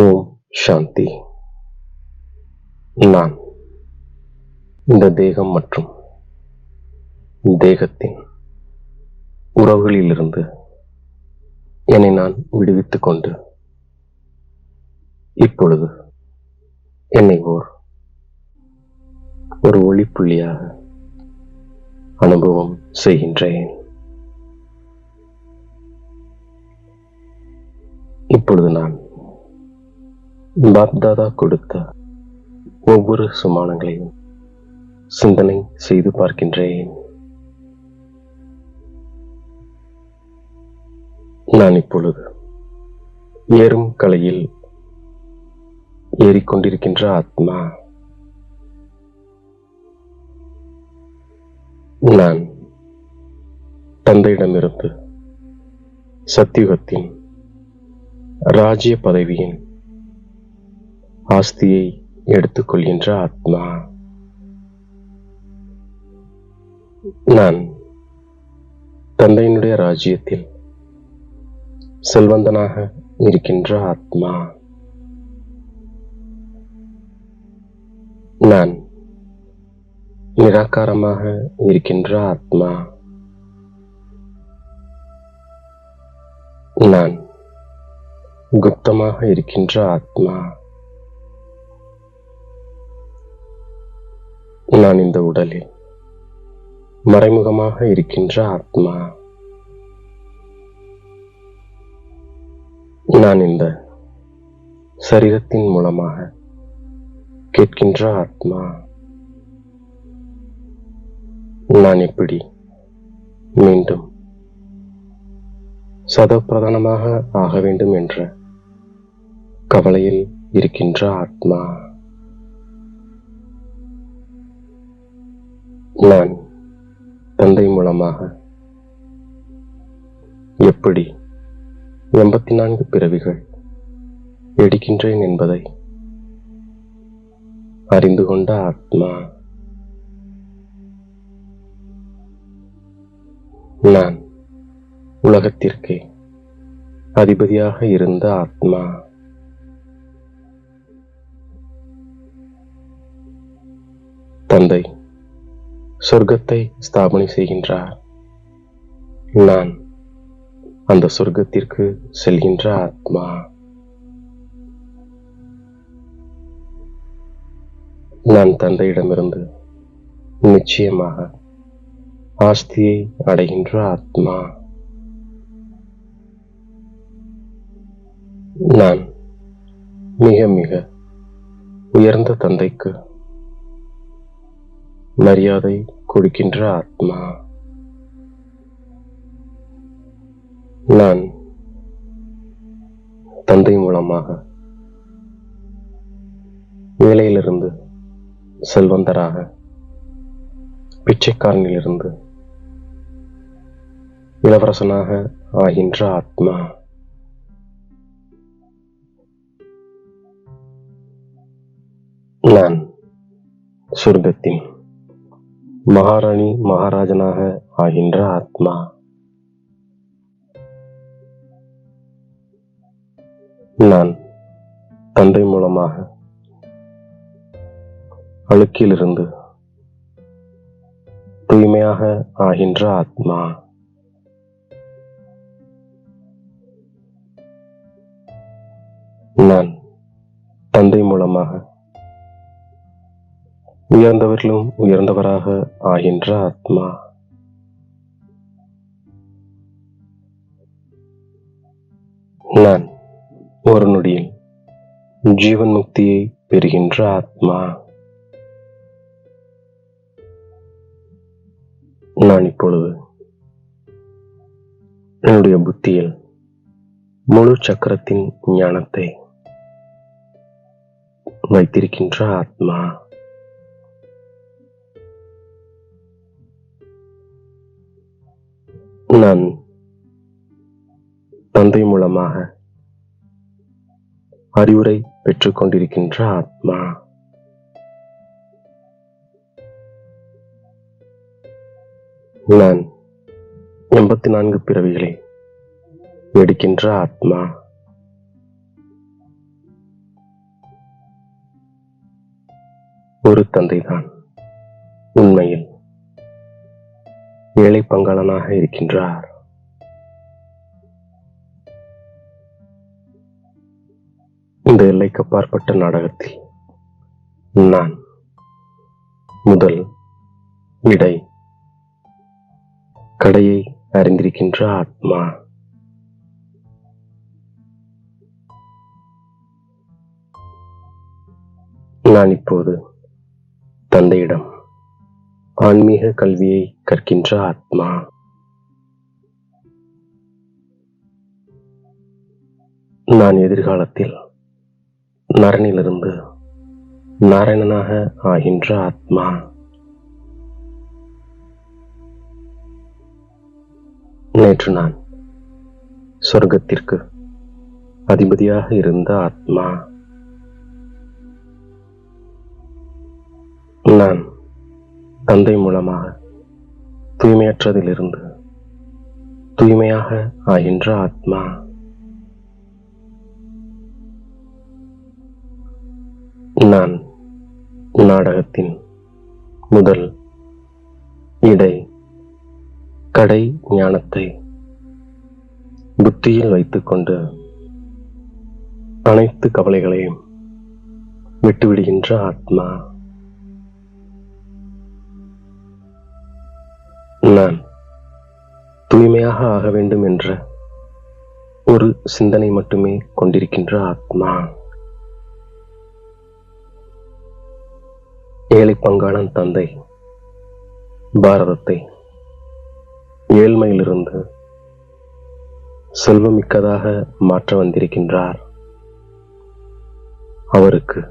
ஓம் சாந்தி. நான் இந்த தேகம் மற்றும் தேகத்தின் உறவுகளிலிருந்து என்னை நான் விடுவித்துக் கொண்டு இப்பொழுது என்னை ஓர் ஒரு ஒளிப்புள்ளியாக அனுபவம் செய்கின்றேன். இப்பொழுது நான் பாப்தாதா கொடுத்த ஒவ்வொரு சுமானங்களையும் சிந்தனை செய்து பார்க்கின்றேன். நான் இப்பொழுது ஏறும் கலையில் ஏறிக்கொண்டிருக்கின்ற ஆத்மா. நான் தந்தையிடமிருந்து சத்தியுகத்தின் ராஜ்ய பதவியின் ஆஸ்தியை எடுத்துக்கொள்கின்ற ஆத்மா. நான் தந்தையினுடைய ராஜ்யத்தில் செல்வந்தனாக இருக்கின்ற ஆத்மா. நான் நிராகாரமாக இருக்கின்ற ஆத்மா. நான் குப்தமாக இருக்கின்ற ஆத்மா. நான் இந்த உடலில் மறைமுகமாக இருக்கின்ற ஆத்மா. நான் இந்த சரீரத்தின் மூலமாக கேட்கின்ற ஆத்மா. நான் எப்படி மீண்டும் சதப்பிரதானமாக ஆக வேண்டும் என்ற கவலையில் இருக்கின்ற ஆத்மா. நான் தந்தை மூலமாக எப்படி எண்பத்தி நான்கு பிறவிகள் எடுக்கின்றேன் என்பதை அறிந்து கொண்ட ஆத்மா நான் உலகத்திற்கே அதிபதியாக இருந்த ஆத்மா. தந்தை சொர்க்கத்தை ஸ்தாபனை செய்கின்றார். நான் அந்த சொர்க்கத்திற்கு செல்கின்ற ஆத்மா. நான் தந்தையிடமிருந்து நிச்சயமாக ஆஸ்தியை அடைகின்ற ஆத்மா. நான் மிக மிக உயர்ந்த தந்தைக்கு மரியாதை கொடுக்கின்ற ஆத்மா. நான் தந்தை மூலமாக வேலையிலிருந்து செல்வந்தராக பிச்சைக்காரனிலிருந்து இளவரசனாக ஆகின்ற ஆத்மா. நான் சொர்க்கத்தின் மகாராணி மகாராஜனாக ஆகின்ற ஆத்மா. நான் தந்தை மூலமாக அழுக்கிலிருந்து தூய்மையாக ஆகின்ற ஆத்மா. நான் தந்தை மூலமாக உயர்ந்தவர்களும் உயர்ந்தவராக ஆகின்ற ஆத்மா. நான் ஒரு நொடியில் ஜீவன் முக்தியை பெறுகின்ற ஆத்மா. நான் இப்பொழுது என்னுடைய புத்தியில் முழு சக்கரத்தின் ஞானத்தை வைத்திருக்கின்ற ஆத்மா. நான் தந்தை மூலமாக அறிவுரை பெற்றுக்கொண்டிருக்கின்ற ஆத்மா. நான் எண்பத்தி நான்கு பிறவிகளை எடுக்கின்ற ஆத்மா. ஒரு தந்தைதான் உண்மையில். ஏழை பங்காளனாக இருக்கின்றார். இந்த எல்லைக்கு அப்பாற்பட்ட நாடகத்தில் நான் முதல் இடை கடையை அறிந்திருக்கின்ற ஆத்மா. நான் இப்போது தந்தையிடம் ஆன்மீக கல்வியை கற்கின்ற ஆத்மா. நான் எதிர்காலத்தில் நரனிலிருந்து நாராயணனாக ஆகின்ற ஆத்மா. நேற்று நான் சொர்க்கத்திற்கு அதிபதியாக இருந்த ஆத்மா. நான் தந்தை மூலமாக தூய்மையற்றதிலிருந்து தூய்மையாக ஆகின்ற ஆத்மா. நான் நாடகத்தின் முதல் இடை கடை ஞானத்தை புத்தியில் வைத்துக்கொண்டு அனைத்து கவலைகளையும் விட்டுவிடுகின்ற ஆத்மா. நான் தூய்மையாக ஆக வேண்டும் என்ற ஒரு சிந்தனை மட்டுமே கொண்டிருக்கின்ற ஆத்மா. ஏழை பங்காளன் தந்தை பாரதத்தை ஏழ்மையிலிருந்து செல்வமிக்கதாக மாற்ற வந்திருக்கின்றார். அவருக்கு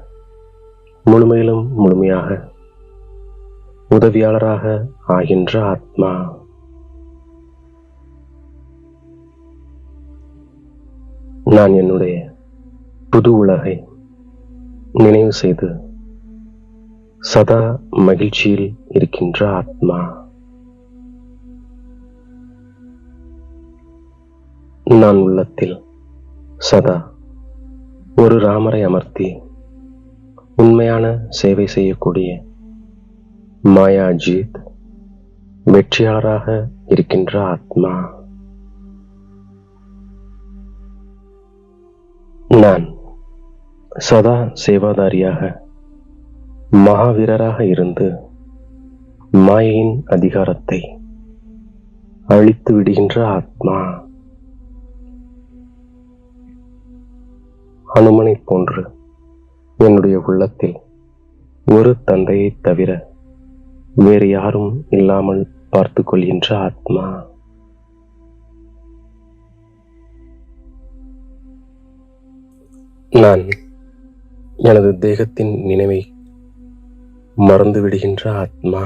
முழுமையிலும் முழுமையாக உதவியாளராக ஆகின்ற ஆத்மா. நான் என்னுடைய புது உலகை நினைவு செய்து சதா மகிழ்ச்சியில் இருக்கின்ற ஆத்மா. நான் உள்ளத்தில் சதா ஒரு ராமரை அமர்த்தி உண்மையான சேவை செய்யக்கூடிய மாயாஜித் வெற்றியாளராக இருக்கின்ற ஆத்மா. நான் சதா சேவாதாரியாக மகாவீரராக இருந்து மாயையின் அதிகாரத்தை அழித்து விடுகின்ற ஆத்மா. அனுமனை போன்று என்னுடைய உள்ளத்தில் ஒரு தந்தையைத் தவிர வேறு யாரும் இல்லாமல் பார்த்து கொள்கின்ற ஆத்மா. நான் எனது தேகத்தின் நினைவை மறந்து விடுகின்ற ஆத்மா.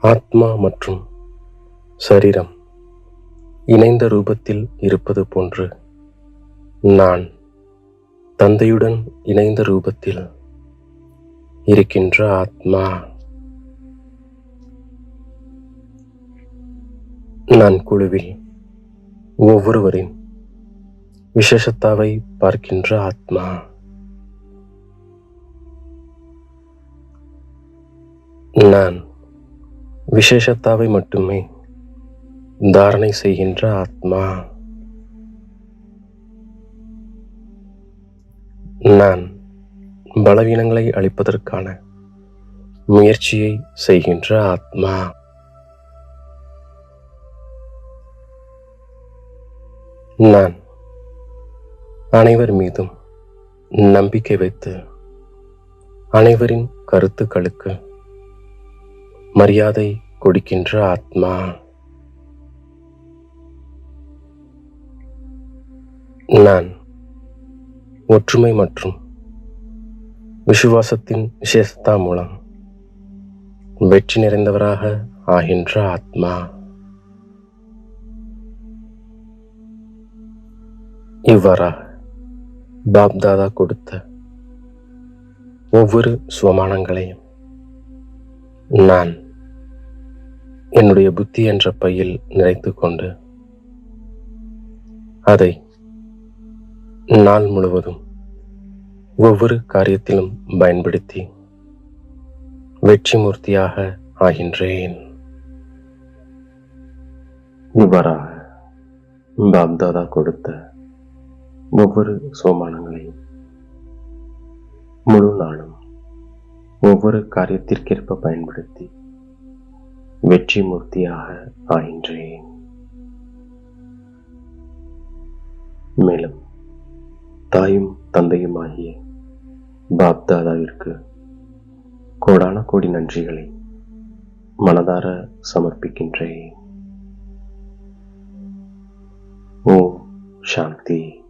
ஆத்மா மற்றும் சரீரம் இணைந்த ரூபத்தில் இருப்பது போன்று நான் தந்தையுடன் இணைந்த ரூபத்தில் இருக்கின்ற ஆத்மா. நான் குழுவில் ஒவ்வொருவரின் விசேஷத்தாவை பார்க்கின்ற ஆத்மா. நான் விசேஷத்தாவை மட்டுமே தாரணை செய்கின்ற ஆத்மா. நான் பலவீனங்களை அளிப்பதற்கான முயற்சியை செய்கின்ற ஆத்மா. நான் அனைவர் மீதும் நம்பிக்கை வைத்து அனைவரின் கருத்துக்களுக்கு மரியாதை கொடுக்கின்ற ஆத்மா. நான் ஒற்றுமை மற்றும் விசுவாசத்தின் விசேஷத்தா மூலம் வெற்றி நிறைந்தவராக ஆகின்ற ஆத்மா. இவ்வாறாக பாப்தாதா கொடுத்த ஒவ்வொரு சுவமானங்களையும் நான் என்னுடைய புத்தி என்ற பையில் நிறைத்து கொண்டு அதை நாள் முழுவதும் ஒவ்வொரு காரியத்திலும் பயன்படுத்தி வெற்றி மூர்த்தியாக ஆகின்றேன். இவ்வாறாக பாப்தாதா கொடுத்த ஒவ்வொரு சோமானங்களையும் முழு நாளும் ஒவ்வொரு காரியத்திற்கேற்ப பயன்படுத்தி வெற்றி மூர்த்தியாக ஆகின்றேன். மேலும் தாயும் தந்தையுமாகிய பாப்தாதாவிற்கு கோடான கோடி நன்றிகளை மனதார சமர்ப்பிக்கின்றேன். ஓம் சாந்தி.